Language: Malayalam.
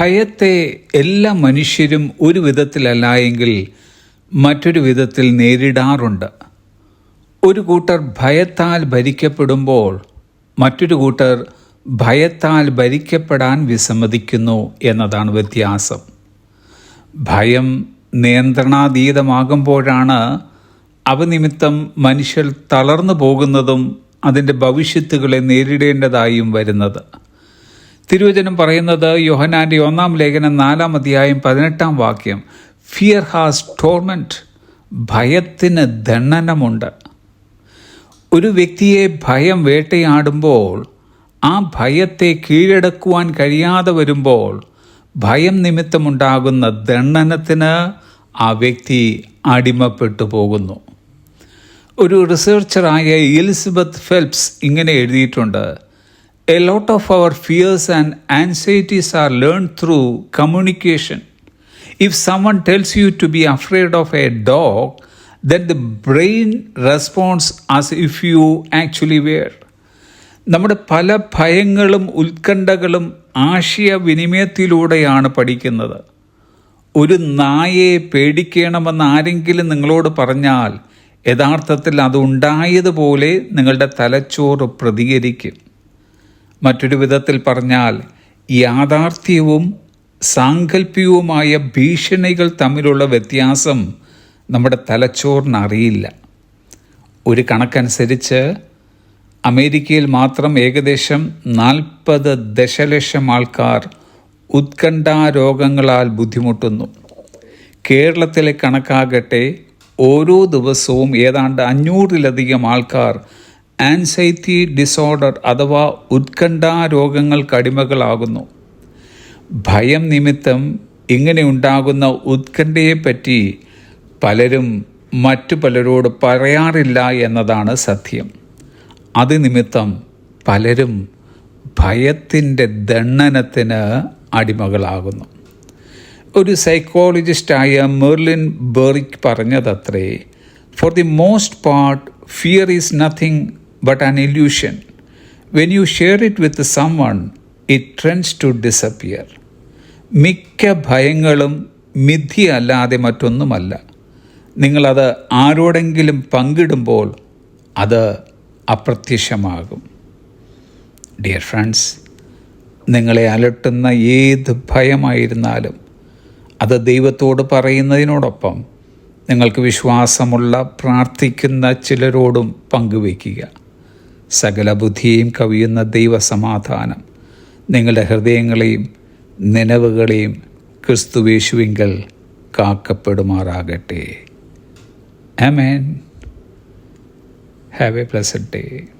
ഭയത്തെ എല്ലാ മനുഷ്യരും ഒരു വിധത്തിലല്ല എങ്കിൽ മറ്റൊരു വിധത്തിൽ നേരിടാറുണ്ട്. ഒരു കൂട്ടർ ഭയത്താൽ ഭരിക്കപ്പെടുമ്പോൾ മറ്റൊരു കൂട്ടർ ഭയത്താൽ ഭരിക്കപ്പെടാൻ വിസമ്മതിക്കുന്നു എന്നതാണ് വ്യത്യാസം. ഭയം നിയന്ത്രണാതീതമാകുമ്പോഴാണ് അവ നിമിത്തം മനുഷ്യർ തളർന്നു പോകുന്നതും അതിന്റെ ഭവിഷ്യത്തുകളെ നേരിടേണ്ടതായും വരുന്നത്. തിരുവചനം പറയുന്നത് യോഹനാന്റെ ഒന്നാം ലേഖനം നാലാം അധ്യായം പതിനെട്ടാം വാക്യം. ഫിയർ ഹാസ് ടോർമെന്റ് ഭയത്തിന് ദണ്ണനമുണ്ട് ഒരു വ്യക്തിയെ ഭയം വേട്ടയാടുമ്പോൾ ആ ഭയത്തെ കീഴടക്കുവാൻ കഴിയാതെ വരുമ്പോൾ ഭയം നിമിത്തമുണ്ടാകുന്ന ദണ്ഡനത്തിന് ആ വ്യക്തി അടിമപ്പെട്ടു പോകുന്നു. ഒരു റിസർച്ചറായ എലിസബത്ത് ഫെൽപ്സ് ഇങ്ങനെ എഴുതിയിട്ടുണ്ട്. A lot of our fears and anxieties are learn through communication if someone tells you to be afraid of a dog then the brain response as if you actually were നമ്മുടെ പല ഭയങ്ങളും ഉത്കണ്ഠകളും ആശയവിനിമയത്തിലൂടെയാണ് പഠിക്കുന്നത്. ഒരു നായയെ പേടിക്കണമെന്ന് ആരെങ്കിലും നിങ്ങളോട് പറഞ്ഞാൽ യഥാർത്ഥത്തിൽ അത് ഉണ്ടായതുപോലെ നിങ്ങളുടെ തലച്ചോറ് പ്രതികരിക്കും. മറ്റൊരു വിധത്തിൽ പറഞ്ഞാൽ യാഥാർത്ഥ്യവും സാങ്കല്പികവുമായ ഭീഷണികൾ തമ്മിലുള്ള വ്യത്യാസം നമ്മുടെ തലച്ചോറിന് അറിയില്ല ഒരു കണക്കനുസരിച്ച് അമേരിക്കയിൽ മാത്രം ഏകദേശം നാൽപ്പത് ദശലക്ഷം ആൾക്കാർ ഉത്കണ്ഠാരോഗങ്ങളാൽ ബുദ്ധിമുട്ടുന്നു. കേരളത്തിലെ കണക്കാകട്ടെ ഓരോ ദിവസവും ഏതാണ്ട് അഞ്ഞൂറിലധികം ആൾക്കാർ ആൻസൈറ്റി ഡിസോർഡർ അഥവാ ഉത്കണ്ഠാരോഗങ്ങൾക്ക് അടിമകളാകുന്നു. ഭയം നിമിത്തം ഇങ്ങനെ ഉണ്ടാകുന്ന ഉത്കണ്ഠയെപ്പറ്റി പലരും മറ്റു പലരോട് പറയാറില്ല എന്നതാണ് സത്യം. അത് നിമിത്തം പലരും ഭയത്തിന്റെ ദണ്ഡനത്തിന് അടിമകളാകുന്നു. ഒരു സൈക്കോളജിസ്റ്റായ Merlin ബെറിക് പറഞ്ഞതത്രേ for the most part fear is nothing but an illusion. When you share it with someone, it it to disappear. മിക്ക ഭയങ്ങളും മിഥ്യയല്ലാതെ മറ്റൊന്നുമല്ല നിങ്ങളത് ആരോടെങ്കിലും പങ്കിടുമ്പോൾ അത് അപ്രത്യക്ഷമാകും ഡിയർ ഫ്രണ്ട്സ് നിങ്ങളെ അലട്ടുന്ന ഏത് ഭയമായിരുന്നാലും അത് ദൈവത്തോട് പറയുന്നതിനോടൊപ്പം നിങ്ങൾക്ക് വിശ്വാസമുള്ള പ്രാർത്ഥിക്കുന്ന ചിലരോടും പങ്കുവയ്ക്കുക സകല ബുദ്ധിയെയും കവിയുന്ന ദൈവസമാധാനം. നിങ്ങളുടെ ഹൃദയങ്ങളെയും നനവുകളെയും ക്രിസ്തുവേശുവിങ്കൽ കാക്കപ്പെടുമാറാകട്ടെ. ആമേൻ. Have a blessed day.